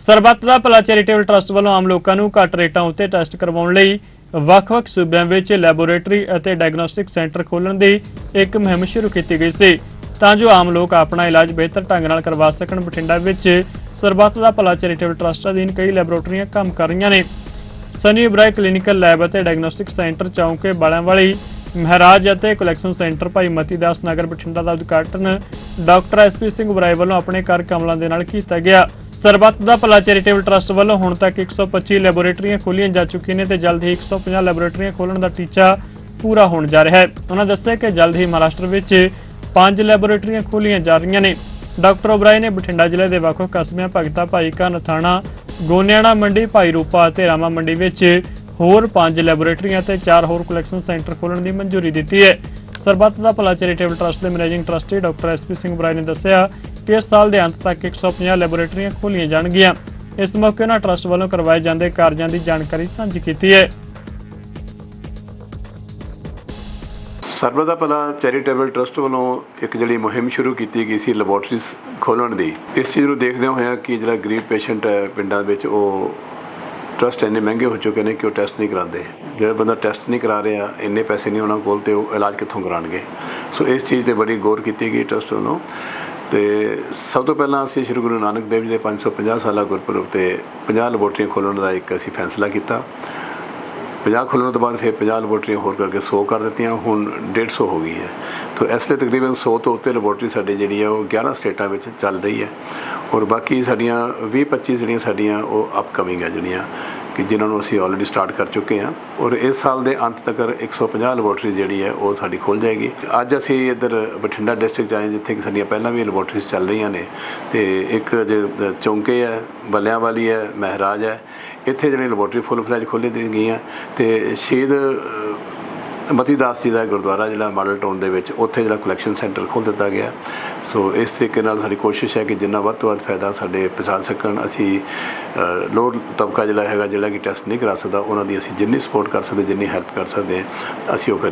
ਸਰਬੱਤ da Bhala charitable trust ਵੱਲੋਂ ਆਮ ਲੋਕਾਂ ਨੂੰ ਘੱਟ ਰੇਟਾਂ ਉੱਤੇ ਟੈਸਟ ਕਰਵਾਉਣ ਲਈ ਵੱਖ-ਵੱਖ ਸੂਬਿਆਂ ਵਿੱਚ ਲੈਬੋਰੇਟਰੀ ਅਤੇ ਡਾਇਗਨੋਸਟਿਕ ਸੈਂਟਰ ਖੋਲ੍ਹਣ ਦੀ ਇੱਕ ਮੁਹਿੰਮ ਸ਼ੁਰੂ ਕੀਤੀ ਗਈ ਸੀ। ਤਾਂ ਜੋ ਆਮ ਲੋਕ ਆਪਣਾ ਇਲਾਜ ਬਿਹਤਰ ਢੰਗ ਨਾਲ ਕਰਵਾ ਸਕਣ, ਬਠਿੰਡਾ ਵਿੱਚ ਸਰਬੱਤ ਦਾ ਭਲਾ ਚੈਰੀਟੇਬਲ ਟਰਸਟ ਅਧੀਨ ਕਈ ਲੈਬੋਰੇਟਰੀਆਂ ਕੰਮ ਕਰ ਰਹੀਆਂ ਨੇ। ਸਨੀ ਇਬਰਾਹਿਮ ਕਲੀਨਿਕਲ ਲੈਬ ਅਤੇ ਡਾਇਗਨੋਸਟਿਕ ਸੈਂਟਰ ਚੌਂਕੇ ਬਾਲਿਆਂ ਵਾਲੀ ਮਹਾਰਾਜ ਅਤੇ ਕਲੈਕਸ਼ਨ ਸੈਂਟਰ ਭਾਈ ਮਤੀ ਦਾਸ ਨਗਰ ਬਠਿੰਡਾ ਦਾ ਉਦਘਾਟਨ ਡਾਕਟਰ ਐਸਪੀ ਸਿੰਘ ਉਬਰਾਏ ਵੱਲੋਂ ਆਪਣੇ ਘਰ ਕਮਲਾਂ ਦੇ ਨਾਲ ਕੀਤਾ ਗਿਆ। ਸਰਬੱਤ ਦਾ ਭਲਾ ਚੈਰੀਟੇਬਲ ਟਰਸਟ ਵੱਲੋਂ ਹੁਣ ਤੱਕ 125 ਲੈਬੋਰੇਟਰੀਆਂ ਖੋਲੀਆਂ ਜਾ ਚੁੱਕੀਆਂ ਨੇ ਤੇ ਜਲਦ ਹੀ 150 ਲੈਬੋਰੇਟਰੀਆਂ ਖੋਲਣ ਦਾ ਟੀਚਾ ਪੂਰਾ ਹੋਣ ਜਾ ਰਿਹਾ ਹੈ। ਉਹਨਾਂ ਦੱਸਿਆ ਕਿ ਜਲਦ ਹੀ ਮਹਾਰਾਸ਼ਟਰ ਵਿੱਚ ਪੰਜ ਲੈਬੋਰੇਟਰੀਆਂ ਖੋਲੀਆਂ ਜਾ ਰਹੀਆਂ ਨੇ। ਡਾਕਟਰ ਓਬਰਾਏ ਨੇ ਬਠਿੰਡਾ ਜ਼ਿਲ੍ਹੇ ਦੇ ਵੱਖ-ਵੱਖ ਕਸਬਿਆਂ ਭਗਤਾ ਭਾਈ ਕਾ ਨਥਾਣਾ ਗੋਨਿਆਣਾ ਮੰਡੀ, ਭਾਈ ਰੂਪਾ ਅਤੇ ਰਾਮਾ ਮੰਡੀ ਵਿੱਚ ਹੋਰ ਪੰਜ ਲੈਬੋਰੇਟਰੀਆਂ ਤੇ ਚਾਰ ਹੋਰ ਕਲੈਕਸ਼ਨ ਸੈਂਟਰ ਖੋਲ੍ਹਣ ਦੀ ਮਨਜ਼ੂਰੀ ਦਿੱਤੀ ਹੈ। ਸਰਬੱਤ ਦਾ ਭਲਾ ਚੈਰੀਟੇਬਲ ਟਰਸਟ ਦੇ managing trustee doctor SP Singh Oberoi ਨੇ ਦੱਸਿਆ ਕਿ ਇਸ ਸਾਲ ਦੇ ਅੰਤ ਤੱਕ 150 ਲੈਬੋਰੇਟਰੀਆਂ ਖੋਲੀਆਂ ਜਾਣਗੀਆਂ। ਇਸ ਮੌਕੇ ਉਹਨਾਂ ਟਰਸਟ ਵੱਲੋਂ ਕਰਵਾਏ ਜਾਂਦੇ ਕਾਰਜਾਂ ਦੀ ਜਾਣਕਾਰੀ ਸਾਂਝੀ ਕੀਤੀ ਹੈ। ਸਰਬਤ ਦਾ ਭਲਾ ਚੈਰੀਟੇਬਲ ਟਰਸਟ ਵੱਲੋਂ ਇੱਕ ਜਿਹੜੀ ਮੁਹਿੰਮ ਸ਼ੁਰੂ ਕੀਤੀ ਗਈ ਸੀ ਲੈਬੋਰਟਰੀਜ਼ ਖੋਲ੍ਹਣ ਦੀ, ਇਸ ਚੀਜ਼ ਨੂੰ ਦੇਖਦੇ ਹੋਇਆ ਕਿ ਜਿਹੜਾ ਗਰੀਬ ਪੇਸ਼ੈਂਟ ਹੈ ਪਿੰਡਾਂ ਵਿੱਚ, ਉਹ ਟਰਸਟ ਇੰਨੇ ਮਹਿੰਗੇ ਹੋ ਚੁੱਕੇ ਨੇ ਕਿ ਉਹ ਟੈਸਟ ਨਹੀਂ ਕਰਾਉਂਦੇ। ਜਿਹੜਾ ਬੰਦਾ ਟੈਸਟ ਨਹੀਂ ਕਰਾ ਰਿਹਾ, ਇੰਨੇ ਪੈਸੇ ਨਹੀਂ ਉਹਨਾਂ ਕੋਲ ਤੇ ਉਹ ਇਲਾਜ ਕਿੱਥੋਂ ਕਰਾਉਣਗੇ? ਸੋ ਇਸ ਚੀਜ਼ ਤੇ ਬੜੀ ਗੌਰ ਕੀਤੀ ਗਈ ਟਰਸਟ ਵੱਲੋਂ। ਤੇ ਸਭ ਤੋਂ ਪਹਿਲਾਂ ਅਸੀਂ ਸ੍ਰੀ ਗੁਰੂ ਨਾਨਕ ਦੇਵ ਜੀ ਦੇ 550 ਸਾਲਾ ਗੁਰਪੁਰਬ ਤੇ 50 ਲੈਬੋਰਟਰੀਆਂ ਖੋਲ੍ਹਣ ਦਾ ਇੱਕ ਅਸੀਂ ਫੈਸਲਾ ਕੀਤਾ। 50 ਖੋਲ੍ਹਣ ਤੋਂ ਬਾਅਦ ਫਿਰ 50 ਲੈਬੋਰਟਰੀਆਂ ਹੋਰ ਕਰਕੇ 100 ਕਰ ਦਿੱਤੀਆਂ, ਹੁਣ 150 ਹੋ ਗਈ ਹੈ। ਤਾਂ ਇਸ ਲਈ ਤਕਰੀਬਨ 100 ਤੋਂ ਉੱਤੇ ਲੈਬੋਰਟਰੀ ਸਾਡੀ ਜਿਹੜੀ ਹੈ ਉਹ 11 ਸਟੇਟਾਂ ਵਿੱਚ ਚੱਲ ਰਹੀ ਹੈ। ਔਰ ਬਾਕੀ ਸਾਡੀਆਂ 20 25 ਜਿਹੜੀਆਂ ਸਾਡੀਆਂ ਉਹ ਅਪਕਮਿੰਗ ਹੈ ਜਿਹੜੀਆਂ। ਕਿ ਜਿਨ੍ਹਾਂ ਨੂੰ ਅਸੀਂ ਆਲਰੇਡੀ ਸਟਾਰਟ ਕਰ ਚੁੱਕੇ ਹਾਂ ਔਰ ਇਸ ਸਾਲ ਦੇ ਅੰਤ ਤੱਕ 150 ਲੈਬੋਰਟਰੀ ਜਿਹੜੀ ਹੈ ਉਹ ਸਾਡੀ ਖੁੱਲ ਜਾਏਗੀ। ਅੱਜ ਅਸੀਂ ਇੱਧਰ ਬਠਿੰਡਾ ਡਿਸਟ੍ਰਿਕਟ 'ਚ ਆਏ ਜਿੱਥੇ ਕਿ ਸਾਡੀਆਂ ਪਹਿਲਾਂ ਵੀ ਲੈਬੋਰਟਰੀਜ਼ ਚੱਲ ਰਹੀਆਂ ਨੇ ਤੇ ਇੱਕ ਜੇ ਚੌਂਕੇ ਹੈ ਬੱਲਿਆਂ ਵਾਲੀ ਹੈ, ਮਹਿਰਾਜ ਹੈ। ਇੱਥੇ ਜਿਹੜੀ ਲੈਬੋਰਟਰੀ ਫੁੱਲ ਫਲੈਜ ਖੋਲ੍ਹੀ ਦੀ ਗਈਆਂ ਤੇ ਸ਼ਹੀਦ ਮਤੀ ਦਾਸ ਜੀ ਦਾ ਗੁਰਦੁਆਰਾ ਜਿਹੜਾ ਮਾਡਲ ਟਾਊਨ ਦੇ ਵਿੱਚ, ਉੱਥੇ ਜਿਹੜਾ ਕਲੈਕਸ਼ਨ ਸੈਂਟਰ ਖੋਲ੍ਹ ਦਿੱਤਾ ਗਿਆ। ਸੋ ਇਸ ਤਰੀਕੇ ਨਾਲ ਸਾਡੀ ਕੋਸ਼ਿਸ਼ ਹੈ ਕਿ ਜਿੰਨਾ ਵੱਧ ਤੋਂ ਵੱਧ ਫਾਇਦਾ ਸਾਡੇ ਪਹੁੰਚਾ ਸਕਣ, ਅਸੀਂ ਲੋੜ ਤਬਕਾ ਜਿਹੜਾ ਹੈਗਾ, ਜਿਹੜਾ ਕਿ ਟੈਸਟ ਨਹੀਂ ਕਰਾ ਸਕਦਾ, ਉਹਨਾਂ ਦੀ ਅਸੀਂ ਜਿੰਨੀ ਸਪੋਰਟ ਕਰ ਸਕਦੇ, ਜਿੰਨੀ ਹੈਲਪ ਕਰ ਸਕਦੇ, ਅਸੀਂ ਉਹ ਕਰੀਏ।